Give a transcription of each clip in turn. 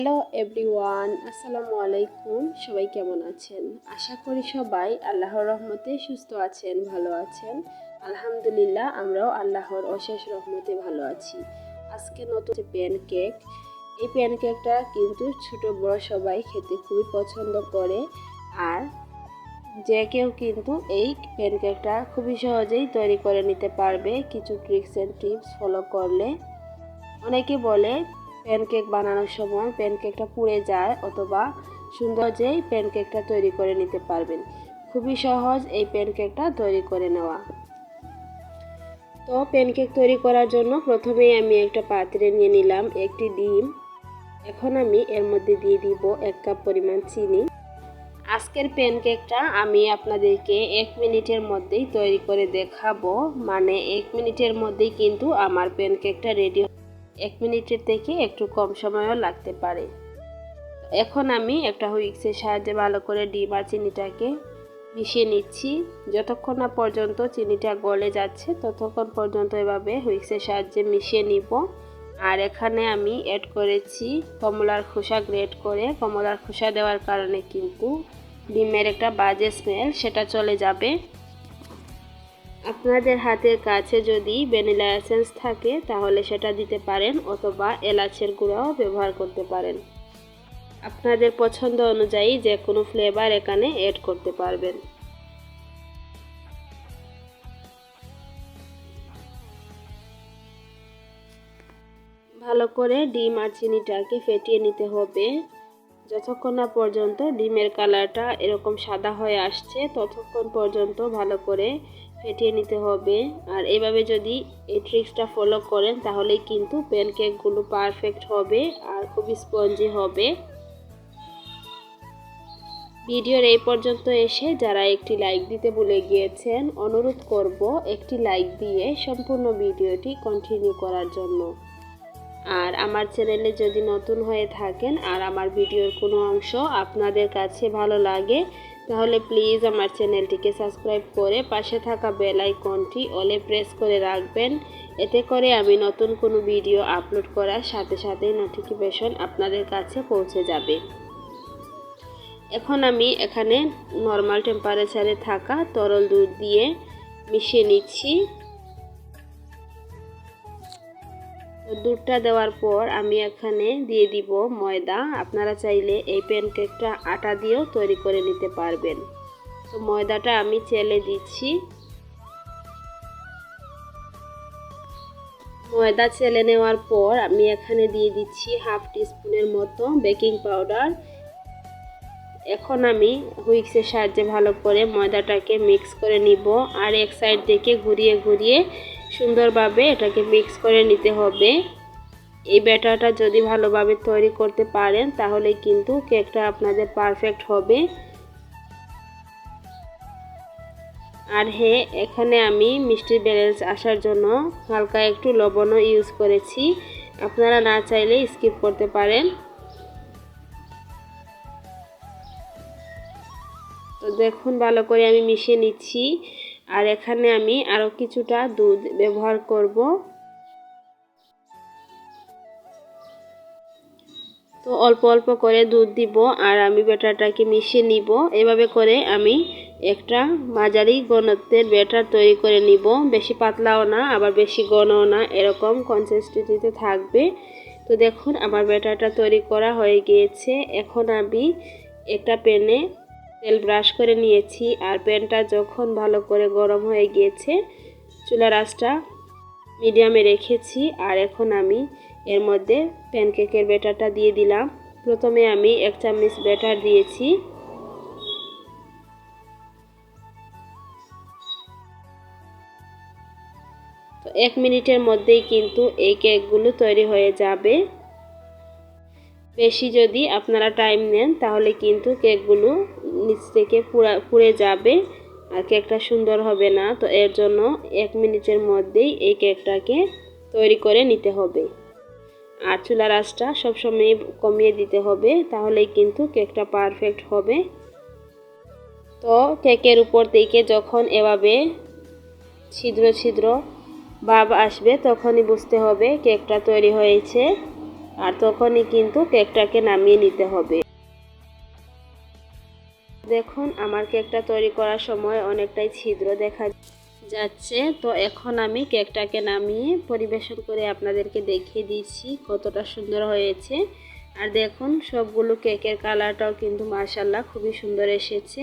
Hello everyone, আসসালামু আলাইকুম। সবাই কেমন আছেন? আশা করি সবাই আল্লাহর রহমতে সুস্থ আছেন, ভালো আছেন। আলহামদুলিল্লাহ, আমরাও আল্লাহর অশেষ রহমতে ভালো আছি। আজকে নতুন প্যান কেক এই প্যান কেকটা কিন্তু ছোট বড় সবাই খেতে খুবই পছন্দ করে। আর যে কেউ কিন্তু এই প্যান কেকটা খুবই সহজেই তৈরি করে নিতে পারবে। কিছু ট্রিক্স অ্যান্ড টিপস ফলো করলে। অনেকে বলে প্যানকেক বানানোর সময় প্যানকেকটা পুড়ে যায় অথবা সৌন্দর্যেই প্যানকেকটা তৈরি করে নিতে পারবেন। খুবই সহজ এই প্যানকেকটা তৈরি করে নেওয়া। তো প্যানকেক তৈরি করার জন্য প্রথমেই আমি একটা পাত্রে নিয়ে নিলাম একটি ডিম। এখন আমি এর মধ্যে দিয়ে দিব এক কাপ পরিমাণ চিনি। আজকের প্যানকেকটা আমি আপনাদেরকে এক মিনিটের মধ্যেই তৈরি করে দেখাবো। মানে এক মিনিটের মধ্যেই কিন্তু আমার প্যানকেকটা রেডি এক মিনিটের থেকে একটু কম সময়ও লাগতে পারে। এখন আমি একটা হুইক্সের সাহায্যে ভালো করে ডিম আর চিনিটাকে মিশিয়ে নিচ্ছি। যতক্ষণ না পর্যন্ত চিনিটা গলে যাচ্ছে, ততক্ষণ পর্যন্ত এভাবে হুইক্সের সাহায্যে মিশিয়ে নিব। আর এখানে আমি অ্যাড করেছি কমলার খোসা গ্রেট করে। কমলার খোসা দেওয়ার কারণে কিন্তু ডিমের একটা বাজে স্মেল সেটা চলে যাবে। আপনাদের হাতের কাছে যদি ভ্যানিলা এসেন্স থাকে, তাহলে সেটা দিতে পারেন অথবা এলাচের গুঁড়াও ব্যবহার করতে পারেন। আপনাদের পছন্দ অনুযায়ী যে কোনো ফ্লেভার এখানে অ্যাড করতে পারবেন। ভালো করে ডিম আর চিনিটাকে ফেটিয়ে নিতে হবে। যতক্ষণ না পর্যন্ত ডিমের কালারটা এরকম সাদা হয়ে আসছে, ততক্ষণ পর্যন্ত ভালো করে ফেটিয়ে নিতে হবে। আর এভাবে যদি এই ট্রিক্সটা ফলো করেন, তাহলেই কিন্তু প্যানকেকগুলো পারফেক্ট হবে আর খুবই স্পঞ্জি হবে। ভিডিওর এই পর্যন্ত এসে যারা একটি লাইক দিতে ভুলে গিয়েছেন, অনুরোধ করব একটি লাইক দিয়ে সম্পূর্ণ ভিডিওটি কন্টিনিউ করার জন্য। আর আমার চ্যানেলে যদি নতুন হয়ে থাকেন আর আমার ভিডিওর কোনো অংশ আপনাদের কাছে ভালো লাগে তাহলে প্লিজ আমার চ্যানেলটিকে সাবস্ক্রাইব করে পাশে থাকা বেল আইকনটি অলে প্রেস করে রাখবেন। এতে করে আমি নতুন কোনো ভিডিও আপলোড করার সাথে সাথেই নোটিফিকেশন আপনাদের কাছে পৌঁছে যাবে। এখন আমি এখানে নর্মাল টেম্পারেচারে থাকা তরল দুধ দিয়ে মিশিয়ে নিচ্ছি। দুধটা দেওয়ার পর আমি এখানে দিয়ে দিব ময়দা। আপনারা চাইলে এই প্যানকেকটা আটা দিয়েও তৈরি করে নিতে পারবেন। তো ময়দাটা আমি চেলে দিচ্ছি। ময়দা চেলে নেওয়ার পর আমি এখানে দিয়ে দিচ্ছি হাফ টিস্পুনের মতো বেকিং পাউডার। এখন আমি হুইক্সের সাহায্যে ভালো করে ময়দাটাকে মিক্স করে নিব। আর এক সাইড থেকে ঘুরিয়ে ঘুরিয়ে সুন্দরভাবে এটাকে মিক্স করে নিতে হবে। এই ব্যাটারটা যদি ভালোভাবে তৈরি করতে পারেন, তাহলে কিন্তু কেকটা আপনাদের পারফেক্ট হবে। আর হে, এখানে আমি মিষ্টির ব্যালেন্স আসার জন্য হালকা একটু লবণও ইউজ করেছি। আপনারা না চাইলে স্কিপ করতে পারেন। তো দেখুন, ভালো করে আমি মিশিয়ে নিচ্ছি। আর এখানে আমি আরও কিছুটা দুধ ব্যবহার করব। তো অল্প অল্প করে দুধ দিব আর আমি ব্যাটারটাকে মিশিয়ে নিব। এভাবে করে আমি একটা মাঝারি ঘনত্বের ব্যাটার তৈরি করে নিব। বেশি পাতলাও না, আবার বেশি ঘনও না, এরকম কনসিস্টেন্সিতে থাকবে। তো দেখুন, আমার ব্যাটারটা তৈরি করা হয়ে গিয়েছে। এখন আমি একটা প্যানে তেল ব্রাশ করে নিয়েছি আর প্যানটা যখন ভালো করে গরম হয়ে গিয়েছে, চুলার আঁচটা মিডিয়ামে রেখেছি আর এখন আমি এর মধ্যে প্যানকেকের ব্যাটারটা দিয়ে দিলাম। প্রথমে আমি এক চামচ ব্যাটার দিয়েছি। তো এক মিনিটের মধ্যেই কিন্তু এই কেকগুলো তৈরি হয়ে যাবে। বেশি যদি আপনারা টাইম নেন, তাহলে কিন্তু কেকগুলো নিচ থেকে পুরা, পুড়ে যাবে আর কেকটা সুন্দর হবে না। তো এর জন্য এক মিনিটের মধ্যেই এই কেকটাকে তৈরি করে নিতে হবে। আর চুলার আঁচটা সবসময় কমিয়ে দিতে হবে, তাহলেই কিন্তু কেকটা পারফেক্ট হবে। তো কেকের উপর থেকে যখন এভাবে ছিদ্র ছিদ্র ভাব আসবে, তখনই বুঝতে হবে কেকটা তৈরি হয়েছে। আর তখনই কিন্তু কেকটাকে নামিয়ে নিতে হবে। দেখুন, আমার কেকটা তৈরি করার সময় অনেকটাই ছিদ্র দেখা যাচ্ছে। তো এখন আমি কেকটাকে নামিয়ে পরিবেশন করে আপনাদেরকে দেখিয়ে দিচ্ছি কতটা সুন্দর হয়েছে। আর দেখুন, সবগুলো কেকের কালারটাও কিন্তু মার্শাল্লাহ খুবই সুন্দর এসেছে।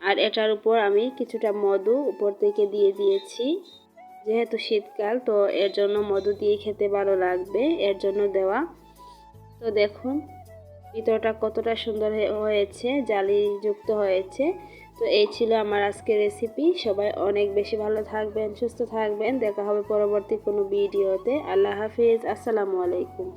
আর এটার উপর আমি কিছুটা মধু উপর থেকে দিয়ে দিয়েছি। যেহেতু শীতকাল, তো এর জন্য মধু দিয়ে খেতে ভালো লাগবে, এর জন্য দেওয়া। তো দেখুন, ভিতরটা কতটা সুন্দর হয়েছে জালি যুক্ত হয়েছে। তো এই ছিল আমার আজকের রেসিপি সবাই অনেক বেশি ভালো থাকবেন, সুস্থ থাকবেন। দেখা হবে পরবর্তী কোনো ভিডিওতে। আল্লাহ হাফিজ। আসসালামু আলাইকুম।